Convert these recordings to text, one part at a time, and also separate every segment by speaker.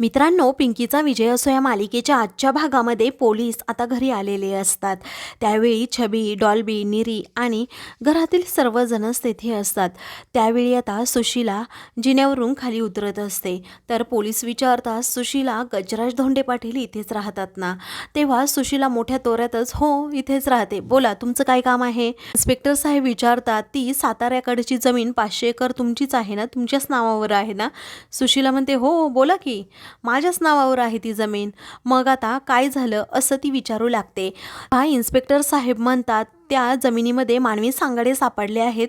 Speaker 1: मित्रांनो पिंकीचा विजय असो या मालिकेच्या आजच्या भागामध्ये पोलीस आता घरी आलेले असतात. त्यावेळी छबी डॉल्बी निरी आणि घरातील सर्वजणच तेथे असतात. त्यावेळी आता सुशीला जिन्यावरून खाली उतरत असते. तर पोलीस विचारतात सुशीला गजराज धोंडे पाटील इथेच राहतात ना? तेव्हा सुशीला मोठ्या तोऱ्यातच हो इथेच राहते. बोला तुमचं काय काम आहे? इन्स्पेक्टर साहेब विचारतात ती साताऱ्याकडची जमीन पाचशे एकर तुमचीच आहे ना? तुमच्याच नावावर आहे ना? सुशीला म्हणते हो बोला की. माझ्याच नावावर आहे ती जमीन. मग आता काय झालं असं ती विचारू लागते. हा इन्स्पेक्टर साहेब म्हणतात त्या जमिनीमध्ये मानवी सांगाडे सापडले आहेत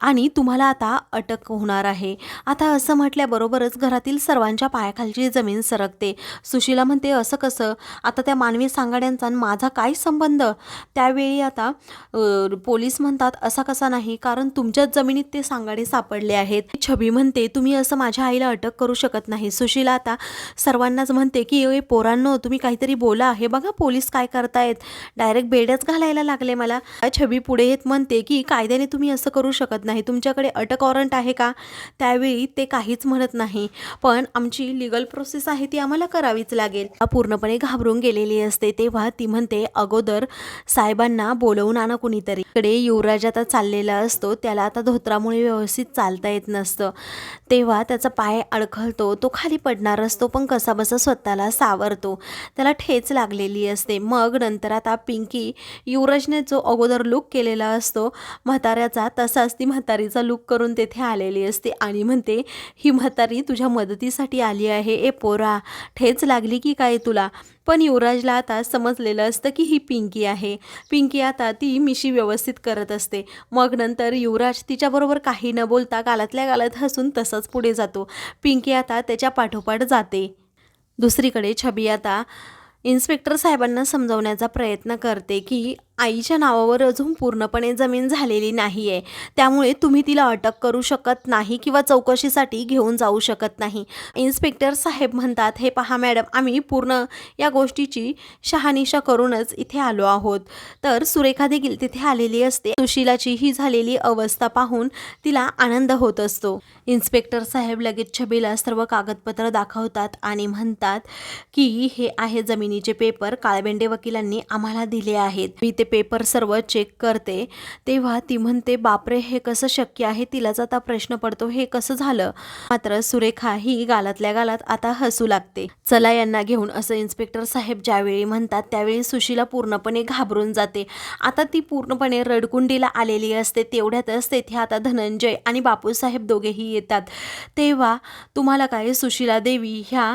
Speaker 1: आणि तुम्हाला आता अटक होणार आहे. आता असं म्हटल्याबरोबरच घरातील सर्वांच्या पायाखालची जमीन सरकते. सुशीला म्हणते असं कसं? आता त्या मानवी सांगाड्यांचा आणि माझा काय संबंध? त्यावेळी आता पोलीस म्हणतात असा कसा नाही? कारण तुमच्याच जमिनीत ते सांगाडे सापडले आहेत. छबी म्हणते तुम्ही असं माझ्या आईला अटक करू शकत नाही. सुशीला आता सर्वांनाच म्हणते की ए पोरांनो तुम्ही काहीतरी बोला. हे बघा पोलीस काय करतायत? डायरेक्ट बेड्याच घालायला लागले मला. छबी पुढे येत म्हणते की कायद्याने तुम्ही असं करू शकत नाही. तुमच्याकडे अटक वॉरंट आहे का? त्यावेळी ते काहीच म्हणत नाही. पण आमची लिगल प्रोसेस आहे ती आम्हाला करावीच लागेल. पूर्णपणे घाबरून गेलेली असते तेव्हा ती म्हणते अगोदर साहेबांना बोलवून आणा कुणीतरी. इकडे युवराज आता चाललेला असतो त्याला आता धोत्रामुळे व्यवस्थित चालता येत नसतं. तेव्हा त्याचा पाय अडखळतो तो खाली पडणार असतो पण कसाबसा स्वतःला सावरतो. त्याला ठेच लागलेली असते. मग नंतर आता पिंकी युवराजने जो अगोदर लुक केलेला असतो. म्हाताऱ्याचा तसाच ती म्हातारीचा लुक करून तेथे आलेली असते. आणि म्हणते ही म्हातारी तुझ्या मदतीसाठी आली आहे. ए पोरा ठेच लागली की काय तुला? पण युवराजला आता समजलेलं असतं की ही पिंकी आहे. पिंकी आता ती मिशी व्यवस्थित करत असते. मग नंतर युवराज तिच्याबरोबर काही न बोलता गालातल्या गालात हसून तसंच पुढे जातो. पिंकी आता त्याच्या पाठोपाठ जाते. दुसरीकडे छबी आता इन्स्पेक्टर साहेबांना समजवण्याचा प्रयत्न करते की आईच्या नावावर अजून पूर्णपणे जमीन झालेली नाही आहे त्यामुळे तुम्ही तिला अटक करू शकत नाही किंवा चौकशीसाठी घेऊन जाऊ शकत नाही. इन्स्पेक्टर साहेब म्हणतात हे पहा मॅडम आम्ही पूर्ण या गोष्टीची शहानिशा करूनच इथे आलो आहोत. तर सुरेखा देखील तिथे आलेली असते. सुशिलाची ही झालेली अवस्था पाहून तिला आनंद होत असतो. इन्स्पेक्टर साहेब लगेच छबीला सर्व कागदपत्र दाखवतात आणि म्हणतात की हे आहे जमिनीचे पेपर काळबेंडे वकिलांनी आम्हाला दिले आहेत. मी ते पेपर सर्व चेक करते तेव्हा ती म्हणते बापरे हे कसं शक्य आहे? तिलाच आता प्रश्न पडतो हे कसं झालं? मात्र सुरेखा ही गालातल्या गालात आता हसू लागते. चला यांना घेऊन असं इन्स्पेक्टर साहेब ज्यावेळी म्हणतात त्यावेळी सुशीला पूर्णपणे घाबरून जाते. आता ती पूर्णपणे रडकुंडीला आलेली असते तेवढ्यातच तेथे आता धनंजय आणि बापूसाहेब दोघेही येतात. तेव्हा तुम्हाला काय सुशीला देवी ह्या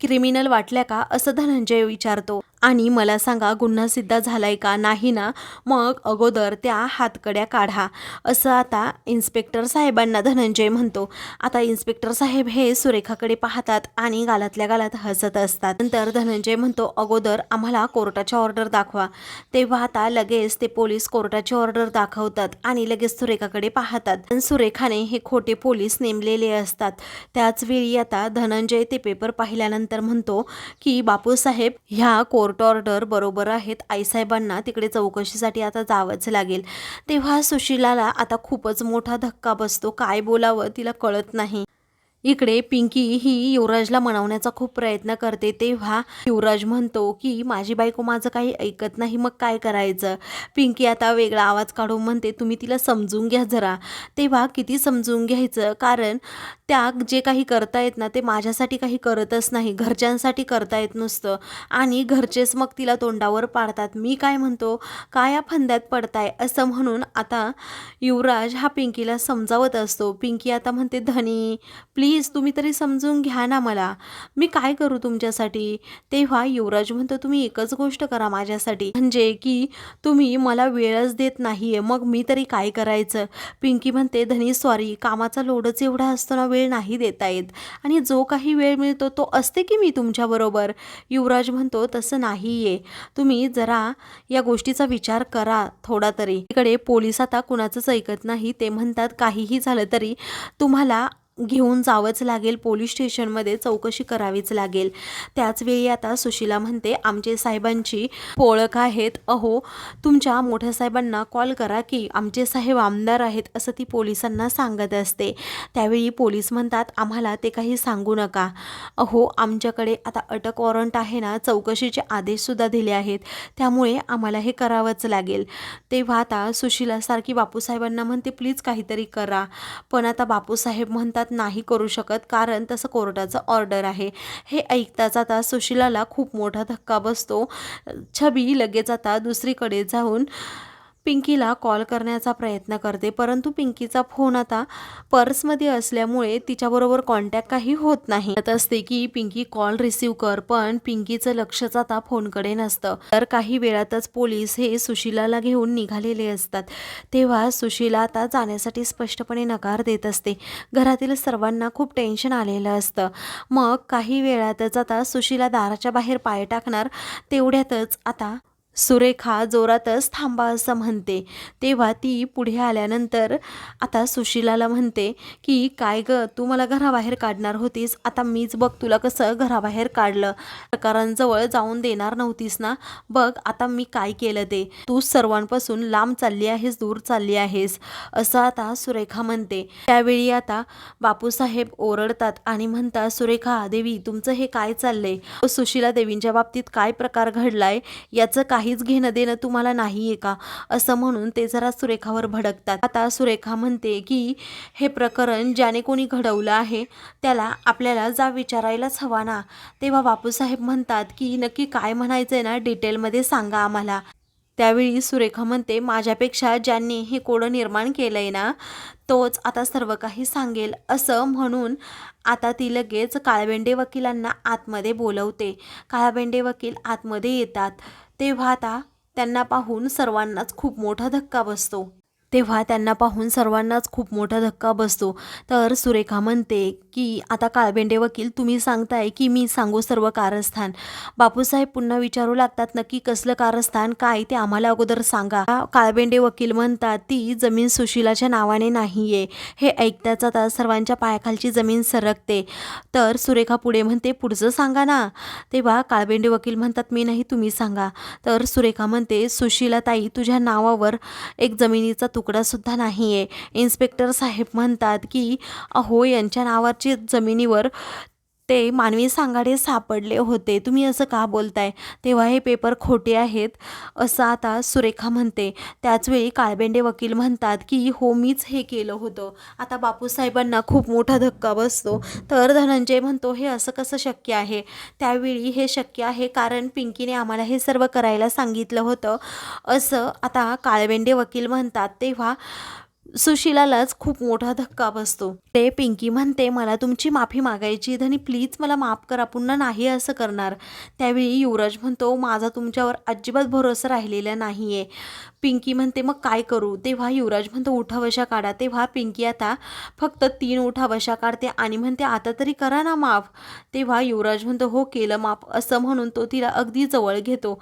Speaker 1: क्रिमिनल वाटल्या का? असं धनंजय विचारतो. आणि मला सांगा गुन्हा सिद्ध झालाय का? नाही ना? मग अगोदर त्या हातकड्या काढा. असं आता इन्स्पेक्टर साहेबांना धनंजय म्हणतो. आता इन्स्पेक्टर साहेब हे सुरेखाकडे पाहतात आणि गालातल्या गालात हसत असतात. नंतर धनंजय म्हणतो अगोदर आम्हाला कोर्टाच्या ऑर्डर दाखवा. तेव्हा आता लगेच ते पोलीस कोर्टाची ऑर्डर दाखवतात आणि लगेच सुरेखाकडे पाहतात. पण सुरेखाने हे खोटे पोलीस नेमलेले असतात. त्याच वेळी आता धनंजय ते पेपर पाहिल्यानंतर म्हणतो की बापूसाहेब ह्या कोर्ट ऑर्डर बरोबर आहेत. आईसाहेबांना तिकडे चौकशीसाठी आता जावंच लागेल. तेव्हा सुशिलाला आता खूपच मोठा धक्का बसतो. काय बोलावं तिला कळत नाही. इकडे पिंकी ही युवराजला मनवण्याचा खूप प्रयत्न करते. तेव्हा युवराज म्हणतो की माझी बायको माझं काही ऐकत नाही मग काय करायचं? पिंकी आता वेगळा आवाज काढून म्हणते तुम्ही तिला समजून घ्या जरा. तेव्हा किती समजून घ्यायचं? कारण त्या जे काही करतायत ना ते माझ्यासाठी काही करतच नाही घरच्यांसाठी करतायत नुसतं. आणि घरचेच मग तिला तोंडावर पाडतात. मी काय म्हणतो काय या फंद्यात पडताय? असं म्हणून आता युवराज हा पिंकीला समजावत असतो. पिंकी आता म्हणते धनी प्लीज प्लीज तुम्ही तरी समजून घ्या ना मला. मी काय करू तुमच्यासाठी? तेव्हा युवराज म्हणतो तुम्ही एकच गोष्ट करा माझ्यासाठी. म्हणजे की तुम्ही मला वेळच देत नाही आहे मग मी तरी काय करायचं? पिंकी म्हणते धनी सॉरी कामाचा लोडच एवढा असतो ना वेळ नाही देता येत. आणि जो काही वेळ मिळतो तो असते की मी तुमच्याबरोबर युवराज म्हणतो तसं नाही आहे तुम्ही जरा या गोष्टीचा विचार करा थोडा तरी. इकडे पोलीस आता कुणाचंच ऐकत नाही. ते म्हणतात काहीही झालं तरी तुम्हाला घेऊन जावंच लागेल पोलीस स्टेशनमध्ये चौकशी करावीच लागेल. त्याचवेळी आता सुशीला म्हणते आमचे साहेबांची ओळख आहेत. अहो तुमच्या मोठ्या साहेबांना कॉल करा की आमचे साहेब आमदार आहेत असं ती पोलिसांना सांगत असते. त्यावेळी पोलीस म्हणतात आम्हाला ते काही सांगू नका. अहो आमच्याकडे आता अटक वॉरंट आहे ना चौकशीचे आदेशसुद्धा दिले आहेत. त्यामुळे आम्हाला हे करावंच लागेल. तेव्हा आता सुशीलासारखी बापूसाहेबांना म्हणते प्लीज काहीतरी करा. पण आता बापूसाहेब म्हणतात नाही करू शकत कारण तसं कोर्टाचं ऑर्डर आहे. हे ऐकताच आता सुशिलाला खूप मोठा धक्का बसतो. छबी लगेच आता दुसरीकडे जाऊन पिंकीला कॉल करण्याचा प्रयत्न करते परंतु पिंकीचा फोन आता पर्समध्ये असल्यामुळे तिच्याबरोबर कॉन्टॅक्ट काही होत नाही. असते की पिंकी कॉल रिसीव कर पण पिंकीचं लक्षच आता फोनकडे नसतं तर काही वेळातच पोलीस हे सुशिलाला घेऊन निघालेले असतात. तेव्हा सुशिला आता जाण्यासाठी स्पष्टपणे नकार देत असते. घरातील सर्वांना खूप टेन्शन आलेलं असतं. मग काही वेळातच आता सुशिला दाराच्या बाहेर पाय टाकणार तेवढ्यातच आता सुरेखा जोरातच थांबा असं म्हणते. तेव्हा ती पुढे आल्यानंतर आता सुशीलाला म्हणते की काय ग तू मला घराबाहेर काढणार होतीस. आता मीच बघ तुला कसं घराबाहेर काढलं. प्रकारांजवळ जाऊन देणार नव्हतीस ना? बघ आता मी काय केलं ते. तू सर्वांपासून लांब चालली आहेस दूर चालली आहेस. असं आता सुरेखा म्हणते. त्यावेळी आता बापूसाहेब ओरडतात आणि म्हणतात सुरेखा देवी तुमचं हे काय चाललंय? सुशीला देवींच्या बाबतीत काय प्रकार घडलाय? याचं काहीच घेणं देणं तुम्हाला नाही आहे का? असं म्हणून ते जरा सुरेखावर भडकतात. आता सुरेखा म्हणते की हे प्रकरण ज्याने कोणी घडवलं आहे त्याला आपल्याला जा विचारायलाच हवा ना. तेव्हा बापूसाहेब म्हणतात की नक्की काय म्हणायचंय ना डिटेलमध्ये सांगा आम्हाला. त्यावेळी सुरेखा म्हणते माझ्यापेक्षा ज्यांनी हे कोडं निर्माण केलं आहे ना तोच आता सर्व काही सांगेल. असं म्हणून आता ती लगेच काळबेंडे वकिलांना आतमध्ये बोलवते. काळबेंडे वकील आतमध्ये येतात. तेव्हा आता त्यांना पाहून सर्वांनाच खूप मोठा धक्का बसतो. तेव्हा त्यांना पाहून सर्वांनाच खूप मोठा धक्का बसतो. तर सुरेखा म्हणते की आता काळबेंडे वकील तुम्ही सांगताय की मी सांगू सर्व कारस्थान. बापूसाहेब पुन्हा विचारू लागतात नक्की कसलं कारस्थान काय ते आम्हाला अगोदर सांगा. काळबेंडे वकील म्हणतात ती जमीन सुशिलाच्या नावाने नाही आहे हे ऐकताच आता सर्वांच्या पायाखालची जमीन सरकते. तर सुरेखा पुढे म्हणते पुढचं सांगा ना. तेव्हा काळबेंडे वकील म्हणतात मी नाही तुम्ही सांगा. तर सुरेखा म्हणते सुशिला ताई तुझ्या नावावर एक जमिनीचा तुकडासुद्धा नाही आहे इन्स्पेक्टर साहेब म्हणतात की अहो यांच्या नावाची जमिनीवर ते मानवी सांगाडे सापडले होते. तुम्ही असं का बोलताय? तेव्हा हे पेपर खोटे आहेत असं आता सुरेखा म्हणते. त्याचवेळी काळबेंडे वकील म्हणतात की हो मीच हे केलं होतं. आता बापूसाहेबांना खूप मोठा धक्का बसतो. तर धनंजय म्हणतो हे असं कसं शक्य आहे? त्यावेळी हे शक्य आहे कारण पिंकीने आम्हाला हे सर्व करायला सांगितलं होतं. असं आता काळबेंडे वकील म्हणतात. तेव्हा सुशिलालाच खूप मोठा धक्का बसतो. ते पिंकी म्हणते मला तुमची माफी मागायची धनी प्लीज मला माफ करा पुन्हा नाही असं करणार. त्यावेळी युवराज म्हणतो माझा तुमच्यावर अजिबात भरोसा राहिलेला नाही आहे पिंकी म्हणते मग काय करू? तेव्हा युवराज म्हणतो उठावशा काढा. तेव्हा पिंकी आता फक्त तीन उठावशा काढते आणि म्हणते आता तरी करा ना माफ. तेव्हा युवराज म्हणतो हो केलं माफ. असं म्हणून तो तिला अगदी जवळ घेतो.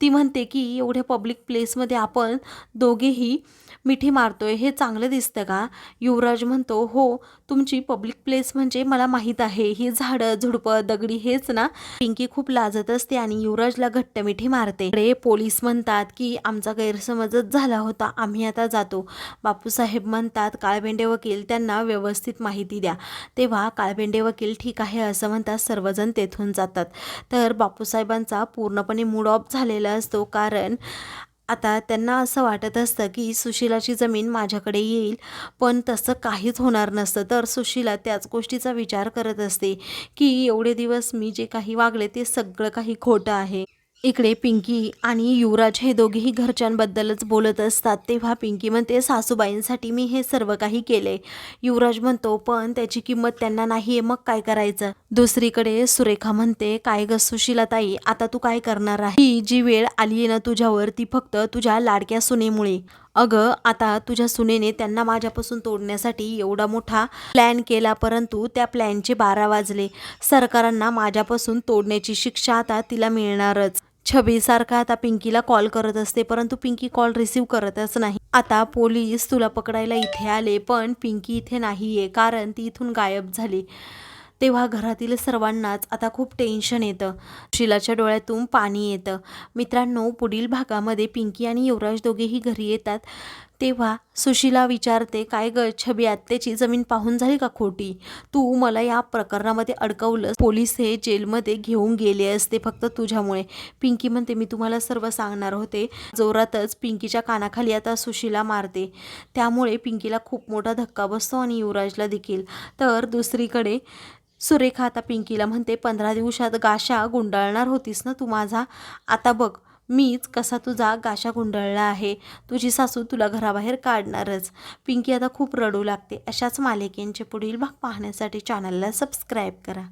Speaker 1: ती म्हणते की एवढ्या पब्लिक प्लेसमध्ये आपण दोघेही मिठी मारतोय हे चांगलं दिसतं का? युवराज म्हणतो हो. तुमची पब्लिक प्लेस म्हणजे मला माहीत आहे. ही झाडं झुडपं दगडी हेच ना? पिंकी खूप लाजत असते आणि युवराजला घट्ट मिठी मारते. रे पोलीस म्हणतात की आमचा गैरसमजच झाला होता. आम्ही आता जातो. बापूसाहेब म्हणतात काळबेंडे वकील त्यांना व्यवस्थित माहिती द्या. तेव्हा काळबेंडे वकील ठीक आहे असं म्हणतात सर्वजण तेथून जातात. तर बापूसाहेबांचा पूर्णपणे मूड ऑफ झालेला असतो कारण आता त्यांना असं वाटत असतं की सुशीलाची जमीन माझ्याकडे येईल पण तसं काहीच होणार नसतं. तर सुशीला त्याच गोष्टीचा विचार करत असते की एवढे दिवस मी जे काही वागले ते सगळं काही खोटं आहे. इकडे पिंकी आणि युवराज हे दोघेही घरच्यांबद्दलच बोलत असतात. तेव्हा पिंकी म्हणते सासूबाईंसाठी मी हे सर्व काही केले. युवराज म्हणतो पण त्याची किंमत त्यांना नाही आहे मग काय करायचं? दुसरीकडे सुरेखा म्हणते काय ग सुशीला ताई आता तू काय करणार आहे? ही जी वेळ आली आहे ना तुझ्यावर ती फक्त तुझ्या लाडक्या सुनेमुळे. अगं आता तुझ्या सुनेने त्यांना माझ्यापासून तोडण्यासाठी एवढा मोठा प्लॅन केला परंतु त्या प्लॅनचे बारा वाजले. सरकारांना माझ्यापासून तोडण्याची शिक्षा आता तिला मिळणारच. छबीसारखा आता पिंकीला कॉल करत असते परंतु पिंकी कॉल रिसीव करतच नाही. आता पोलीस तुला पकडायला इथे आले पण पिंकी इथे नाही आहे कारण ती इथून गायब झाली. तेव्हा घरातील सर्वांनाच आता खूप टेन्शन येतं. शिलाच्या डोळ्यातून पाणी येतं. मित्रांनो पुढील भागामध्ये पिंकी आणि युवराज दोघेही घरी येतात. तेव्हा सुशीला विचारते काय ग छबी आत्तेची जमीन पाहून झाली का खोटी? तू मला या प्रकरणामध्ये अडकवलं पोलीस हे जेलमध्ये घेऊन गेले असते फक्त तुझ्यामुळे. पिंकी म्हणते मी तुम्हाला सर्व सांगणार होते. जोरातच पिंकीच्या कानाखाली आता सुशीला मारते. त्यामुळे पिंकीला खूप मोठा धक्का बसतो आणि युवराजला देखील. तर दुसरीकडे सुरेखा आता पिंकीला म्हणते पंधरा दिवसात गाशा गुंडाळणार होतीस ना तू माझा? आता बघ मीच कसा तुझा गाशा गुंडळला आहे? तुझी सासू तुला घराबाहेर काढणारच. पिंकी आता खूप रडू लागते. अशाच मालिकेंचे पुढील भाग पाहण्यासाठी चॅनलला सबस्क्राईब करा.